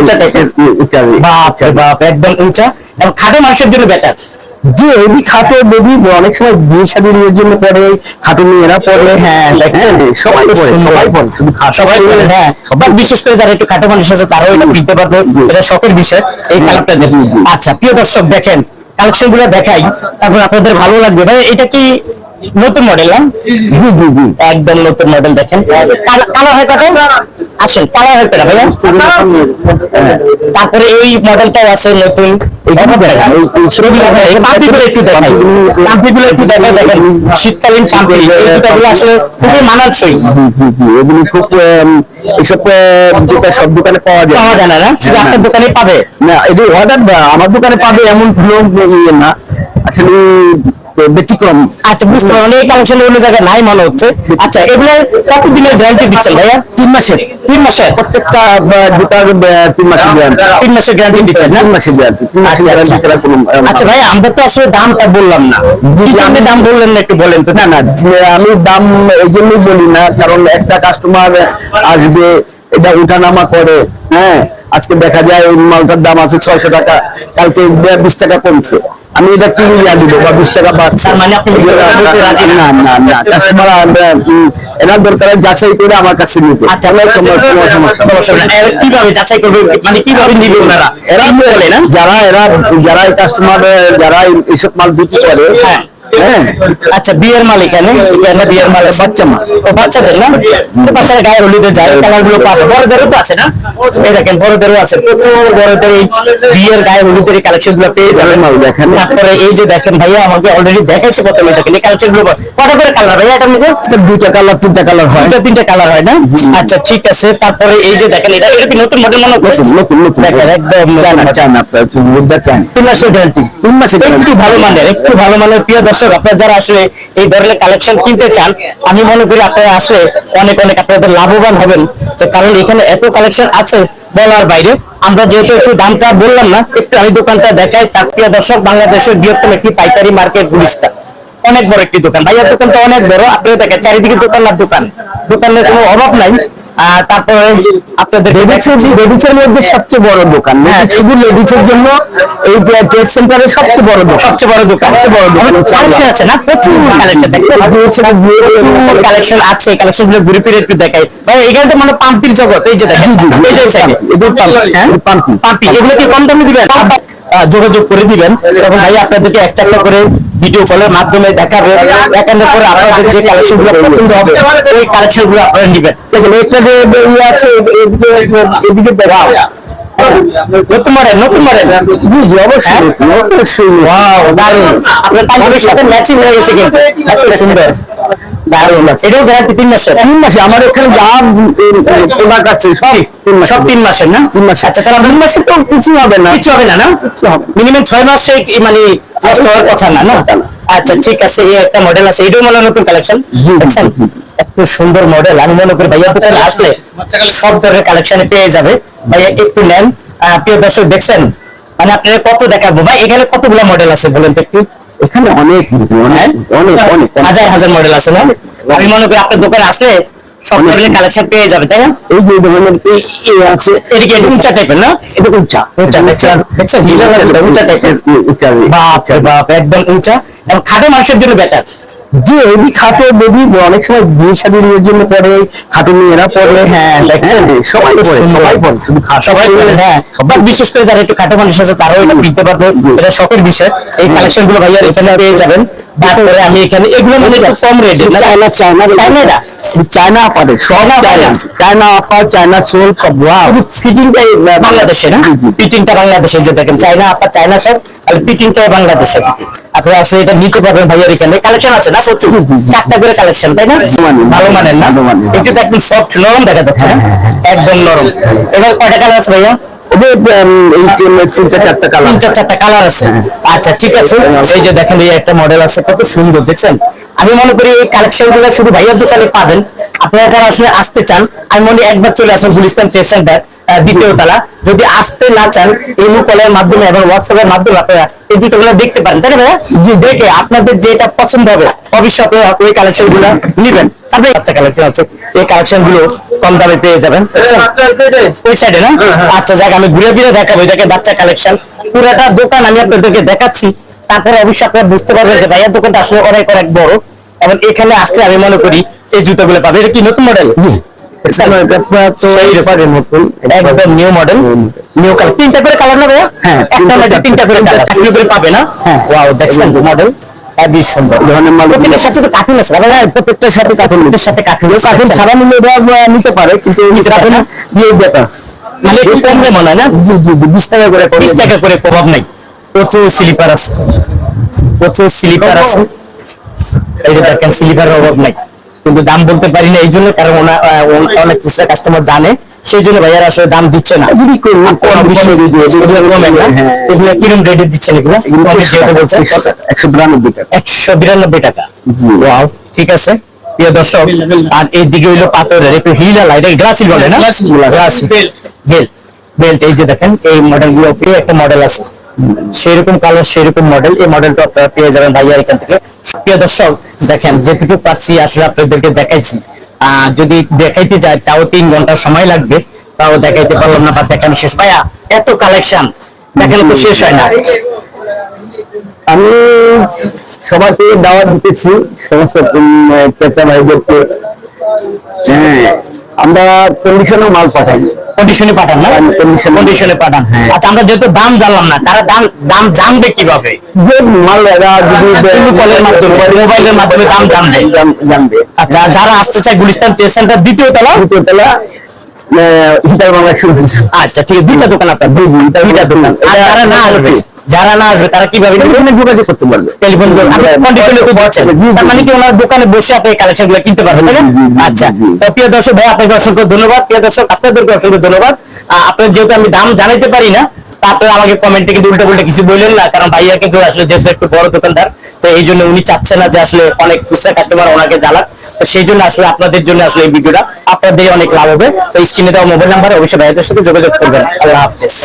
উঁচা টাইপের বাপ বাপ একদম উঁচা। এবং খাটো মানুষের জন্য বেটার যে এমনি খাটো বেবি অনেক সময় বিয়ে শাদী বিয়ের জন্য পরে খাটো মেয়েরা পরে। হ্যাঁ সবাই পরে সবাই পরে শুধু সবাই বলে হ্যাঁ সবাই বিশেষ করে যারা একটু খাটো মানুষ আছে তারাও এটা কিনতে পারবে। এটা শখের বিষয় এই কালারটা আচ্ছা প্রিয় দর্শক দেখেন কালেকশনগুলো দেখাই তারপর আপনাদের ভালো লাগবে। ভাই এটা কি নতুন মডেল না? জি জি জি। একদম নতুন মডেল দেখেন। কালার হয় কত আসেন হয় কটা ভাইয়া। তারপরে এই মডেলটাও আছে নতুন। শীতকালীন আসলে খুবই সব দোকানে পাওয়া যায় না আপনার দোকানে পাবে? না আমার দোকানে পাবে এমন কোনো ইয়ে না। আসলে ব্যতিক্রম। আচ্ছা বুঝতে পারলাম। এই কালেকশন অন্য জায়গায় নাই মনে হচ্ছে। আচ্ছা এগুলো কত দিনের গ্যারান্টি দিচ্ছেন ভাইয়া? তিন মাসের। তিন মাসের? প্রত্যেকটা জুতার তিন মাসের গ্যারান্টি তিন মাসের গ্যারান্টি দিচ্ছেন না তিন মাসের গ্যারান্টি তিন মাসের আচ্ছা, গ্যারান্টি আচ্ছা। ছাড়া কোনো আচ্ছা। ভাই আমরা তো আসলে দামটা বললাম না। কি দাম বললেন না একটু বলেন তো? না না আমি দাম এই জন্যই বলি না কারণ একটা কাস্টমার আসবে এটা উঠানামা করে হ্যাঁ? আজকে দেখা যায় এই মালটার দাম আছে ছয়শো টাকা কালকে বিশ টাকা কমছে। আমি এটা কি ইয়া দিব বা বিশ টাকা বাড়ছে। মানে না না না কাস্টমার এনার দরকার যাচাই করে আমার কাছে নিতে আচ্ছা কোনো সমস্যা কীভাবে যাচাই করবে? মানে কীভাবে নিবে ওনারা? এরা বলে না? যারা এরা যারা কাস্টমার যারা এইসব মাল বিক্রি করে হ্যাঁ। হ্যাঁ। আচ্ছা বিয়ের মাল এখানে এখানে বিয়ের মাল বাচ্চা মাল ও বাচ্চাদের না? বাচ্চারা গায়ে হলুদে যায় কালারগুলো পাশে। বড়দেরও তো আছে না? এই দেখেন বড়দেরও আছে। প্রচুর বড়দের এই বিয়ের গায়ে হলুদের কালেকশনগুলো পেয়ে যাবেন। মাল দেখেন। তারপরে এই যে দেখেন ভাইয়া আমাকে অলরেডি দেখাইছে প্রথমে দেখেন এই কালেকশনগুলো কটা করে কালার ভাইয়া এটা মধ্যে দুইটা কালার তিনটা কালার হয়। দুইটা তিনটা কালার হয় না? আচ্ছা ঠিক আছে। তারপরে এই যে দেখেন এটা এটা কি নতুন মডেল মনে হচ্ছে? নতুন নতুন দেখেন একদম চায়না মুদ্রা চায়না তিন মাসের গ্যারান্টি তিন মাসের একটু ভালো মানের একটু ভালো মানের প্রিয় দর্শক আপনারা যারা আসলে এই ধরনের কালেকশন কিনতে চান, আমি মনে করি আপনারা আসলে অনেক অনেক আপনাদের লাভবান হবেন। তো কারণ এখানে এত কালেকশন আছে বলার বাইরে। আমরা যেহেতু একটু দামটা বললাম না, একটু আমি দোকানটা দেখাই। তার প্রিয় দর্শক, বাংলাদেশের বৃহত্তম একটি পাইকারি মার্কেট গুলিস্তা। অনেক বড় একটি দোকান। ভাইয়ার দোকানটা অনেক বড়, আপনারা দেখেন, চারিদিকে দোকান আর দোকান। দোকানের কোনো অভাব নাই। তারপরে আপনাদের লেডিসের লেডিসের মধ্যে সবচেয়ে বড় দোকান। হ্যাঁ। শুধু লেডিসের জন্য এই ট্রেড সেন্টারের সবচেয়ে বড় দোকান। সবচেয়ে বড় দোকান। সবচেয়ে বড় দোকান। কালেকশন আছে না? প্রচুর কালেকশন প্রচুর কালেকশন আছে। কালেকশনগুলো ঘুরে ফিরে একটু দেখাই। ভাই এখানে তো মানে পাম্পির জগৎ। এই যে দেখেন। এই পাম্প, হ্যাঁ? পাম্পি। এগুলো কি কম দামে দিবেন? যোগাযোগ করে দিবেন। তখন ভাই আপনাদেরকে একটা একটা করে ভিডিও কলের মাধ্যমে দেখাবে একান্ন করে আপনাদের যে কালেকশনগুলো পছন্দ হবে ওই কালেকশনগুলো আপনারা নিবেন। দেখেন একটা যে ইয়ে আছে এদিকে দেখাও। নতুন মডেল নতুন মডেল জি জি অবশ্যই অবশ্যই। ওয়াও দারুণ। আপনার পাঞ্জাবির সাথে ম্যাচিং হয়ে গেছে কিন্তু। এত সুন্দর। দারুণ এটাও গ্যারান্টি তিন মাসের? তিন মাসে আমার এখানে যা প্রোডাক্ট আছে সব সব তিন মাসের। না? তিন মাসে আচ্ছা তাহলে তিন মাসে তো কিছু হবে না। কিছু হবে না না? মিনিমাম ছয় মাসে মানে নষ্ট হওয়ার কথা না না? আচ্ছা ঠিক আছে এই একটা মডেল আছে। এটাও মনে নতুন কালেকশন দেখছেন? এত সুন্দর মডেল আমি মনে করি ভাইয়া দোকানে আসলে সব ধরনের কালেকশনে পেয়ে যাবে। ভাইয়া একটু নেন। প্রিয় দর্শক দেখছেন? মানে আপনারা কত দেখাবো? ভাই এখানে কতগুলো মডেল আছে বলেন তো একটু? এখানে অনেক অনেক অনেক অনেক হাজার হাজার মডেল আছে না? আমি মনে করি আপনার দোকানে আসলে সব মডেলের কালেকশন পেয়ে যাবে তাই না? এই যে ধরনের এই আছে? এদিকে উঁচা টাইপের না? এটা উঁচা উঁচা দেখছেন? দেখছেন হিলের উঁচা টাইপের উঁচা বাপ বাপ একদম উঁচা এবং খাটো মানুষের জন্য বেটার যে এমনি খাটো বেবি অনেক সময় বিয়ে শাদী বিয়ের জন্য পরে খাটো মেয়েরা পরে। হ্যাঁ দেখছেন হ্যাঁ, সবাই পরে সবাই পরে শুধু সবাই বলে, হ্যাঁ সবাই বিশেষ করে যারা একটু খাটো মানুষ আছে তারাও এটা কিনতে পারবে। এটা শখের বিষয়। এই কালেকশনগুলো ভাইয়া এখানে পেয়ে যাবেন। তারপরে আমি এখানে এগুলো মানে একটু কম রেটে চায়না চায়না চায়নাটা? চায়না সব চায়না চায়না চায়না সোল সব ফিটিংটাই বাংলাদেশে না ফিটিংটা বাংলাদেশে যে দেখেন চায়না আপনার চায়না সব আর ফিটিংটাই বাংলাদেশে আপনারা আসলে এটা নিতে পারবেন ভাইয়ার এখানে কালেকশন আছে না প্রচুর চারটা করে কালেকশন তাই না? ভালো মানের না? একটু তো একদম সফট নরম দেখা যাচ্ছে একদম নরম। এবার কয়টা কালার আছে ভাইয়া? চারটা কালার আছে। আচ্ছা ঠিক আছে। এই যে দেখেন এই একটা মডেল আছে কত সুন্দর দেখছেন? আমি মনে করি এই কালেকশনগুলো শুধু ভাইয়ার দোকানে পাবেন। আপনারা যারা আসলে আসতে চান আমি মনে একবার চলে আসেন গুলিস্তান ট্রেড সেন্টার আহ, দ্বিতীয় তলা। যদি আসতে না চান ইমো কলের মাধ্যমে এবং হোয়াটসঅ্যাপের মাধ্যমে আপনারা এই জুতোগুলো দেখতে পারেন তাই না ভাইয়া? দেখে আপনাদের যেটা পছন্দ হবে অবশ্যই আপনারা ওই কালেকশনগুলো নিবেন। তারপরে বাচ্চা কালেকশন আছে এই কালেকশনগুলো কম দামে পেয়ে যাবেন ওই সাইডে না? আচ্ছা যাক আমি ঘুরে ফিরে দেখাবো এটাকে বাচ্চা কালেকশন পুরোটা দোকান আমি আপনাদেরকে দেখাচ্ছি। তারপরে অবশ্যই আপনারা বুঝতে পারবেন যে ভাইয়ার দোকানটা আসলে অনেক অনেক বড়। এবং এখানে আসলে আমি মনে করি এই জুতোগুলো পাবে। এটা কি নতুন মডেল একদম নিউ মডেল নিউ কালার তিনটা করে কালার না ভাইয়া হ্যাঁ, একটা মডেল তিনটা করে কালার চাকরি করে পাবে না হ্যাঁ। ওয়াও দেখছেন মডেল সাথে কার্টুন আছে হ্যাঁ, প্রত্যেকটার সাথে কার্টুন সাথে কার্টুন কার্টুন ছাড়া নিতে পারে কিন্তু নিতে পারে না? দিয়ে বেটা মানে একটু মনে হয় না বিশ টাকা করে বিশ টাকা করে প্রভাব নাই প্রচুর স্লিপার আছে প্রচুর স্লিপার আছে এই যে দেখেন স্লিপারের অভাব নাই কিন্তু দাম বলতে পারি না এই জন্য কারণ ওন- অনেক খুচরা কাস্টমার জানে সেই জন্য ভাইয়ারা আসলে দাম দিচ্ছে না। হ্যাঁ। কিরম রেটে দিচ্ছেন এগুলো? একশো বিরানব্বই টাকা। একশো বিরানব্বই টাকা। ঠিক আছে। প্রিয় দর্শক আর এই দিকে হইল পাথরের একটু হিল আলা এটা গ্লাসিল বলে না? Glassy, বেল্ট বেল্ট এই যে দেখেন এই মডেলগুলো একটা মডেল আছে। সেরকম কালার সেরকম মডেল এই মডেলটা আপনারা পেয়ে যাবেন ভাইয়ার এখান থেকে। প্রিয় দর্শক, দেখেন যেটুকু পারছি, আসলে আপনাদেরকে দেখাইছি। যদি দেখাইতে যায়, তাও তিন ঘণ্টা সময় লাগবে। তাও দেখাইতে পারলাম না, বা দেখানো শেষ। ভাইয়া, এত কালেকশন দেখানো তো শেষ হয় না। আমি সবাইকে দাওয়াত দিতেছি, সমস্ত ক্রেতা ভাইদেরকে। হ্যাঁ। আমরা কন্ডিশনে মাল পাঠাই। কন্ডিশনে পাঠান না? কন্ডিশনে পাঠান। হ্যাঁ। আচ্ছা আমরা যেহেতু দাম জানলাম না তারা দাম দাম জানবে কীভাবে? যে মাল এরা যদি এর মাধ্যমে, মোবাইলের মাধ্যমে দাম জানবে। জান- জানবে। আচ্ছা যারা আসতে চায় গুলিস্তান ট্রেড সেন্টার দ্বিতীয় তলা? দ্বিতীয় তলা আচ্ছা ঠিক আছে দুইটা দোকান আপনার। দুইটা দোকান। আর যারা না আসবে? যারা না আসবে তারা কীভাবে যোগাযোগ করতে পারবে। টেলিফোন কন্ডিশনে তো বলছেন। তার মানে কি ওনার দোকানে বসে আপনি কালেকশনগুলো কিনতে পারবেন তাই না? আচ্ছা। তো প্রিয় দর্শক ভাই আপনাকে অসংখ্য ধন্যবাদ। প্রিয় দর্শক আপনাদেরকে অসংখ্য ধন্যবাদ। আপনার যেহেতু আমি দাম জানাইতে পারি না তা আপনারা আমাকে কমেন্টে কিন্তু উল্টো উল্টো কিছু বললেন না কারণ ভাইয়া কিন্তু আসলে যেহেতু একটু বড় দোকানদার তো এই জন্য উনি চাচ্ছেন না যে আসলে অনেক খুচরা কাস্টমার ওনাকে জ্বালাক। তো সেই জন্য আসলে আপনাদের জন্য আসলে এই ভিডিওটা আপনাদের অনেক লাভ হবে। তো স্ক্রিনে দেওয়া মোবাইল নাম্বার অবশ্যই ভাইয়াদের সাথে যোগাযোগ করবেন। আল্লাহ হাফেজ।